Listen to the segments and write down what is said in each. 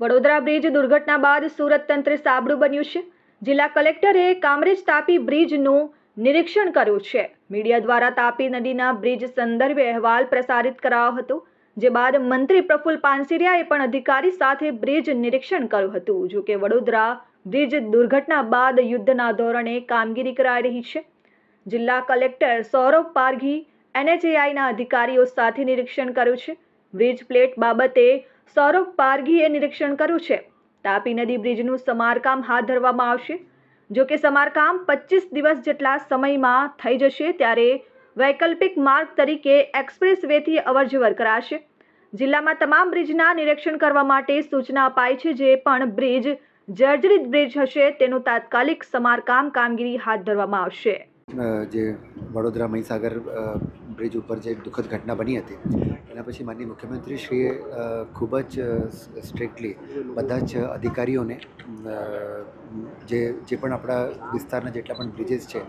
Vadodara bridge દુર્ઘટના બાદ સુરત તંત્ર સાબડું બન્યું છે. જિલ્લા કલેક્ટરે કામરેજ તાપી બ્રિજનું નિરીક્ષણ કર્યું છે. મીડિયા દ્વારા તાપી નદીના બ્રિજ સંદર્ભે અહેવાલ પ્રસારિત કરાયો હતો, જે બાદ મંત્રી પ્રફુલ પાનસિરિયાએ પણ અધિકારી સાથે બ્રિજ નિરીક્ષણ કર્યું હતું. જો કે વડોદરા બ્રિજ દુર્ઘટના બાદ યુદ્ધના ધોરણે કામગીરી કરાઈ રહી છે. જિલ્લા કલેક્ટર સૌરભ પારઘી, એનએચએઆઈના અધિકારીઓ સાથે નિરીક્ષણ કર્યું છે. બ્રિજ પ્લેટ બાબતે સૌરભ પારઘીએ નિરીક્ષણ કર્યું છે. તાપી નદી બ્રિજનું સમારકામ હાથ ધરવામાં આવશે. જો કે સમારકામ પચીસ દિવસ જેટલા સમયમાં થઈ જશે ત્યારે વૈકલ્પિક માર્ગ તરીકે એક્સપ્રેસ વેથી અવરજવર કરાશે. જિલ્લામાં તમામ બ્રિજના નિરીક્ષણ કરવા માટે સૂચના અપાઈ છે જે પણ બ્રિજ જર્જરિત બ્રિજ હશે તેનું તાત્કાલિક સમારકામ કામગીરી હાથ ધરવામાં આવશે. જે વડોદરા મહીસાગર બ્રિજ ઉપર જે દુઃખદ ઘટના બની હતી, એના પછી માનનીય મુખ્યમંત્રીશ્રીએ ખૂબ જ સ્ટ્રિક્ટલી બધા જ અધિકારીઓને જે જે પણ આપણા વિસ્તારના જેટલા પણ બ્રિજીસ છે,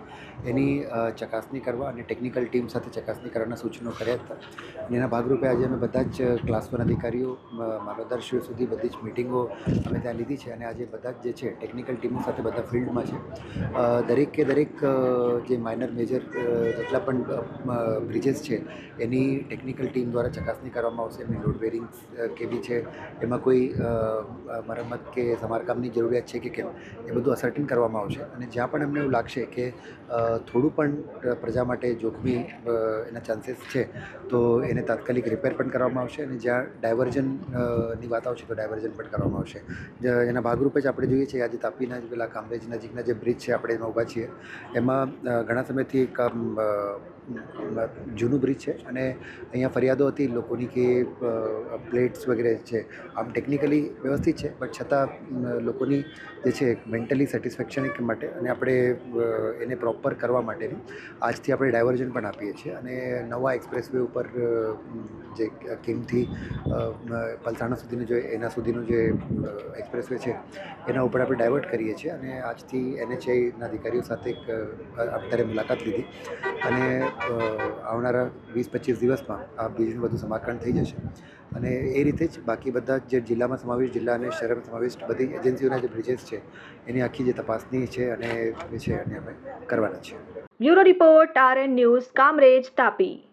એની ચકાસણી કરવા અને ટેકનિકલ ટીમ સાથે ચકાસણી કરવાના સૂચનો કર્યા હતા. અને એના ભાગરૂપે આજે અમે બધા જ ક્લાસ વન અધિકારીઓ મામલતદારશ્રીઓ સુધી બધી જ મિટિંગો અમે ત્યાં લીધી છે અને આજે બધા જ જે છે, ટેકનિકલ ટીમો સાથે બધા ફિલ્ડમાં છે. દરેકે દરેક જે માઇનર, મેજર જેટલા પણ બ્રિજેસ છે, એની ટેકનિકલ ટીમ દ્વારા ચકાસણી કરવામાં આવશે, એમની લોડ બેરિંગ કેવી છે, એમાં કોઈ મરમ્મત કે સમારકામની જરૂરિયાત છે કે કેમ, એ બધું અસર્ટિન કરવામાં આવશે. અને જ્યાં પણ એમને એવું લાગશે કે થોડું પણ પ્રજા માટે જોખમી એના ચાન્સીસ છે, તો એને તાત્કાલિક રિપેર પણ કરવામાં આવશે અને જ્યાં ડાયવર્ઝનની વાત આવશે તો ડાયવર્ઝન પણ કરવામાં આવશે. એના ભાગરૂપે જ આપણે જોઈએ છીએ આજે તાપીના જ પેલા કામરેજ નજીકના જે બ્રિજ છે, આપણે એમાં ઊભા છીએ, એમાં ઘણા સમયથી એક જૂનું બ્રિજ છે અને અહીંયા ફરિયાદો હતી લોકોની કે પ્લેટ્સ વગેરે છે. આમ ટેકનિકલી વ્યવસ્થિત છે, બટ છતાં લોકોની જે છે મેન્ટલી સેટિસ્ફેક્શન માટે અને આપણે એને પ્રોપર કરવા માટેની આજથી આપણે ડાયવર્ઝન પણ આપીએ છીએ. અને નવા એક્સપ્રેસ વે ઉપર જે કિમથી પલસાણા સુધીનું જે, એના સુધીનું જે એક્સપ્રેસ વે છે, એના ઉપર આપણે ડાયવર્ટ કરીએ છીએ. અને આજથી એનએચઆઈના અધિકારીઓ સાથે એક અત્યારે મુલાકાત લીધી. અને આવનારા વીસ, પચીસ દિવસમાં આ બીજનું બધું સમારકામ થઈ જશે. અને એ રીતે જ બાકી બધા જે જિલ્લામાં સમાવેશ, જિલ્લા અને શહેરમાં સમાવિષ્ટ બધી એજન્સીઓના જે બ્રિજેસ છે, એની આખી જે તપાસની છે અને છે અને અમે કરવાના છીએ. Bureau report RN news, Kamrej, Tapi.